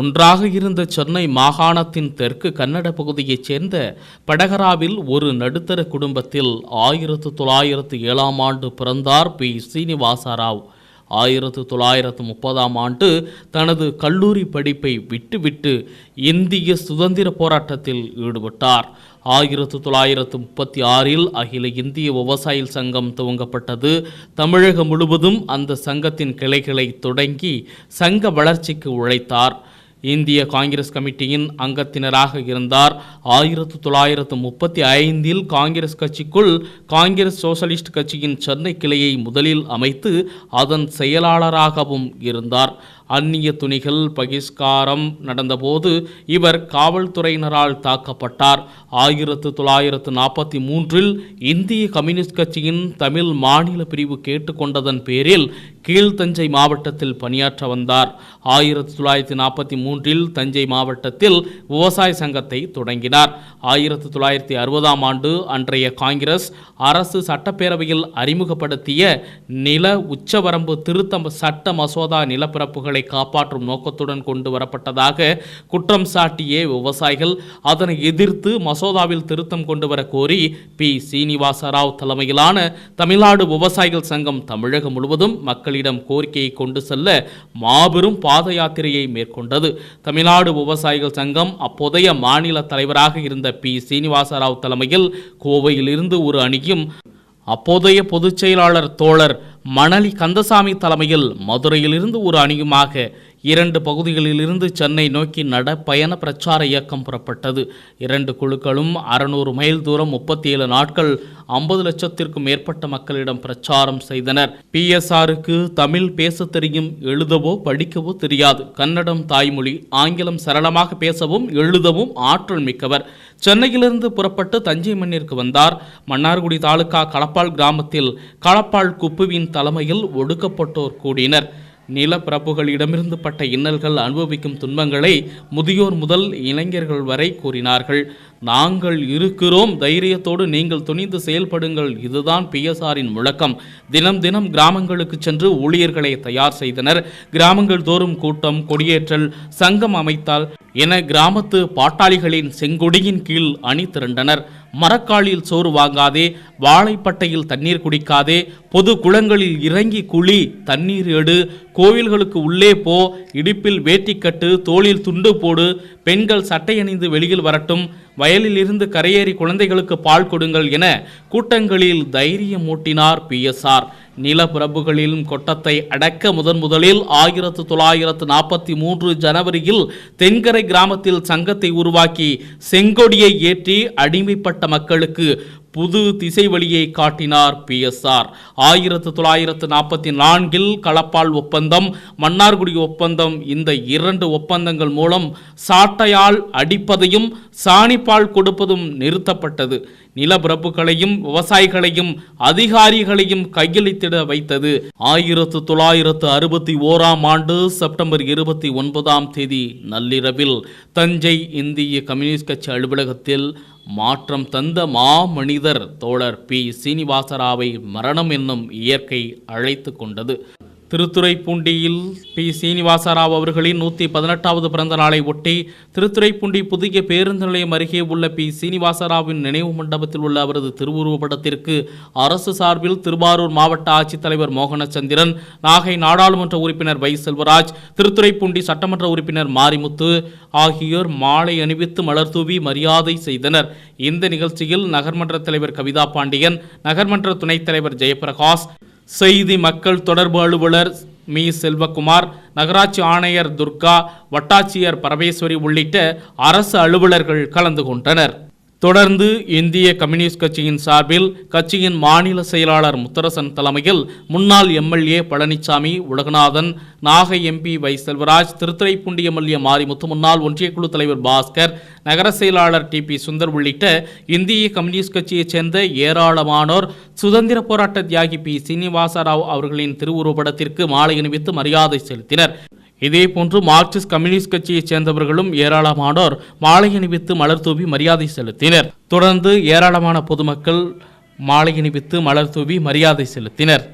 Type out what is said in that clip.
ஒன்றாக இருந்த சென்னை மாகாணத்தின் தெற்கு கன்னட பகுதியைச் சேர்ந்த படகராவில் ஒரு நடுத்தர குடும்பத்தில் ஆயிரத்து தொள்ளாயிரத்து ஏழாம் ஆண்டு பிறந்தார் பி. சீனிவாச ராவ் ஆயிரத்து தொள்ளாயிரத்து முப்பதாம் ஆண்டு தனது கல்லூரி படிப்பை விட்டுவிட்டு இந்திய சுதந்திர போராட்டத்தில் ஈடுபட்டார். ஆயிரத்து தொள்ளாயிரத்து முப்பத்தி ஆறில் அகில இந்திய விவசாய சங்கம் துவங்கப்பட்டது. தமிழகம் முழுவதும் அந்த சங்கத்தின் கிளைகளை தொடங்கி சங்க வளர்ச்சிக்கு உழைத்தார். இந்திய காங்கிரஸ் கமிட்டியின் அங்கத்தினராக இருந்தார். ஆயிரத்து தொள்ளாயிரத்து முப்பத்தி ஐந்தில் காங்கிரஸ் கட்சிக்குள் காங்கிரஸ் சோசலிஸ்ட் கட்சியின் சென்னை கிளையை முதலில் அமைத்து அதன் செயலாளராகவும் இருந்தார். அந்நிய துணிகள் பகிஷ்காரம் நடந்தபோது இவர் காவல்துறையினரால் தாக்கப்பட்டார். ஆயிரத்து தொள்ளாயிரத்து நாற்பத்தி மூன்றில் இந்திய கம்யூனிஸ்ட் கட்சியின் தமிழ் மாநில பிரிவு கேட்டுக்கொண்டதன் பேரில் கீழ்த்தஞ்சை மாவட்டத்தில் பணியாற்ற வந்தார். ஆயிரத்தி தொள்ளாயிரத்தி நாற்பத்தி மூன்றில் தஞ்சை மாவட்டத்தில் விவசாய சங்கத்தை தொடங்கினார். ஆயிரத்தி தொள்ளாயிரத்தி அறுபதாம் ஆண்டு அன்றைய காங்கிரஸ் அரசு சட்டப்பேரவையில் அறிமுகப்படுத்திய நில உச்சவரம்பு திருத்த சட்ட மசோதா நிலப்பரப்புகளை காப்பாற்றும் நோக்கத்துடன் கொண்டு வரப்பட்டதாக குற்றம் சாட்டிய விவசாயிகள் அதனை எதிர்த்து மசோதாவில் திருத்தம் கொண்டு வர கோரி பி. சீனிவாச ராவ் தலைமையிலான தமிழ்நாடு விவசாயிகள் சங்கம் தமிழகம் முழுவதும் மக்கள் மக்களிடம் கோரிக்கையை கொண்டு செல்ல மாபெரும் பாத யாத்திரையை மேற்கொண்டது. தமிழ்நாடு விவசாயிகள் சங்கம் அப்போதைய மாநில தலைவராக இருந்த பி. சீனிவாச ராவ் தலைமையில் கோவையிலிருந்து ஒரு அணியும் அப்போதைய பொதுச் செயலாளர் தோழர் மணலி கந்தசாமி தலைமையில் மதுரையிலிருந்து ஒரு அணியுமாக இரண்டு பகுதிகளிலிருந்து சென்னை நோக்கி நட பயண பிரச்சார இயக்கம் புறப்பட்டது. இரண்டு குழுக்களும் அறுநூறு மைல் தூரம் முப்பத்தி ஏழு நாட்கள் ஐம்பது லட்சத்திற்கும் மேற்பட்ட மக்களிடம் பிரச்சாரம் செய்தனர். பிஎஸ்ஆருக்கு தமிழ் பேசத் தெரியும் எழுதவோ படிக்கவோ தெரியாது. கன்னடம் தாய்மொழி ஆங்கிலம் சரளமாக பேசவும் எழுதவும் ஆற்றல் மிக்கவர். சென்னையிலிருந்து புறப்பட்டு தஞ்சை மண்ணிற்கு வந்தார். மன்னார்குடி தாலுகா களப்பால் கிராமத்தில் களப்பால் குப்புவின் தலைமையில் ஒடுக்கப்பட்டோர் கூடினர். நிலப்பிரபுகளிடமிருந்து பட்ட இன்னல்கள் அனுபவிக்கும் துன்பங்களை முதியோர் முதல் இளைஞர்கள் வரை கூறினார்கள். நாங்கள் இருக்கிறோம். தைரியத்தோடு நீங்கள் துணிந்து செயல்படுங்கள். இதுதான் பிஎஸ்ஆரின் முழக்கம். தினம் தினம் கிராமங்களுக்கு சென்று ஊழியர்களை தயார் செய்தனர். கிராமங்கள் தோறும் கூட்டம் கொடியேற்றல் சங்கம் அமைத்தால் என கிராமத்து பாட்டாளிகளின் செங்கொடியின் கீழ் அணி திரண்டனர். மரக்காலில் சோறு வாங்காதே வாழைப்பட்டையில் தண்ணீர் குடிக்காதே பொது குளங்களில் இறங்கி குழி தண்ணீர் எடு கோவில்களுக்கு உள்ளே போ இடுப்பில் வேட்டி கட்டு தோளில் துண்டு போடு பெண்கள் சட்டை அணிந்து வெளியில் வரட்டும் வயலிலிருந்து கரையேறி குழந்தைகளுக்கு பால் கொடுங்கள் என கூட்டங்களில் தைரியம் ஊட்டினார் பிஎஸ்ஆர் நிலப்பிரபுகளிலும் கொட்டத்தை அடக்க முதன் முதலில் ஆயிரத்து தொள்ளாயிரத்து நாற்பத்தி மூன்று ஜனவரியில் தென்கரை கிராமத்தில் சங்கத்தை உருவாக்கி செங்கொடியை ஏற்றி அடிமைப்பட்ட மக்களுக்கு புது திசை வழியை காட்டினார் பிஎஸ்ஆர் ஆயிரத்து தொள்ளாயிரத்து நாற்பத்தி நான்கில் களப்பால் ஒப்பந்தம் மன்னார்குடி ஒப்பந்தம் இந்த இரண்டு ஒப்பந்தங்கள் மூலம் சாட்டையால் அடிப்பதையும் சாணிப்பால் கொடுப்பதும் நிறுத்தப்பட்டது. நிலப்பிரப்புகளையும் விவசாயிகளையும் அதிகாரிகளையும் கையெழுத்திட வைத்தது. ஆயிரத்து தொள்ளாயிரத்து அறுபத்தி ஓராம் ஆண்டு செப்டம்பர் இருபத்தி ஒன்பதாம் தேதி நள்ளிரவில் தஞ்சை இந்திய கம்யூனிஸ்ட் கட்சி அலுவலகத்தில் மாற்றம் தந்த மாமனிதர் தோழர் பி. சீனிவாசராவை மரணம் என்னும் இயற்கை அழைத்து கொண்டது. திருத்துறைப்பூண்டியில் பி. சீனிவாசராவ் அவர்களின் நூற்றி பதினெட்டாவது பிறந்த நாளை ஒட்டி திருத்துறைப்பூண்டி புதிய பேருந்து நிலையம் அருகே உள்ள பி. சீனிவாசராவின் நினைவு மண்டபத்தில் உள்ள அவரது திருவுருவப்படத்திற்கு அரசு சார்பில் திருவாரூர் மாவட்ட ஆட்சித்தலைவர் மோகனச்சந்திரன் நாகை நாடாளுமன்ற உறுப்பினர் வை. செல்வராஜ் திருத்துறைப்பூண்டி சட்டமன்ற உறுப்பினர் மாரிமுத்து ஆகியோர் மாலை அணிவித்து மலர் தூவி மரியாதை செய்தனர். இந்த நிகழ்ச்சியில் நகர்மன்ற தலைவர் கவிதா பாண்டியன் நகர்மன்ற துணைத் தலைவர் ஜெயபிரகாஷ் செய்தி மக்கள் தொடர்பு அலுவலர் மீ. செல்வகுமார் நகராட்சி ஆணையர் துர்கா வட்டாட்சியர் பரமேஸ்வரி உள்ளிட்ட அரசு அலுவலர்கள் கலந்து கொண்டனர். தொடர்ந்து இந்திய கம்யூனிஸ்ட் கட்சியின் சார்பில் கட்சியின் மாநில செயலாளர் முத்தரசன் தலைமையில் முன்னாள் MLA Palanisamy Ulaganathan Nagai MP Vai Selvaraj Thiruthuraipoondi MLA Marimuthu முன்னாள் ஒன்றியக்குழு தலைவர் பாஸ்கர் நகர செயலாளர் டி பி சுந்தர் உள்ளிட்ட இந்திய கம்யூனிஸ்ட் கட்சியைச் சேர்ந்த ஏராளமானோர் சுதந்திர போராட்ட தியாகி பி சீனிவாச ராவ் அவர்களின் திருவுருவப்படத்திற்கு மாலை அணிவித்து மரியாதை செலுத்தினர். இதேபோன்று மார்க்சிஸ்ட் கம்யூனிஸ்ட் கட்சியைச் சேர்ந்தவர்களும் ஏராளமானோர் மாலை அணிவித்து மலர் தூவி மரியாதை செலுத்தினர். தொடர்ந்து ஏராளமான பொதுமக்கள் மாலை அணிவித்து மலர் தூவி மரியாதை செலுத்தினர்.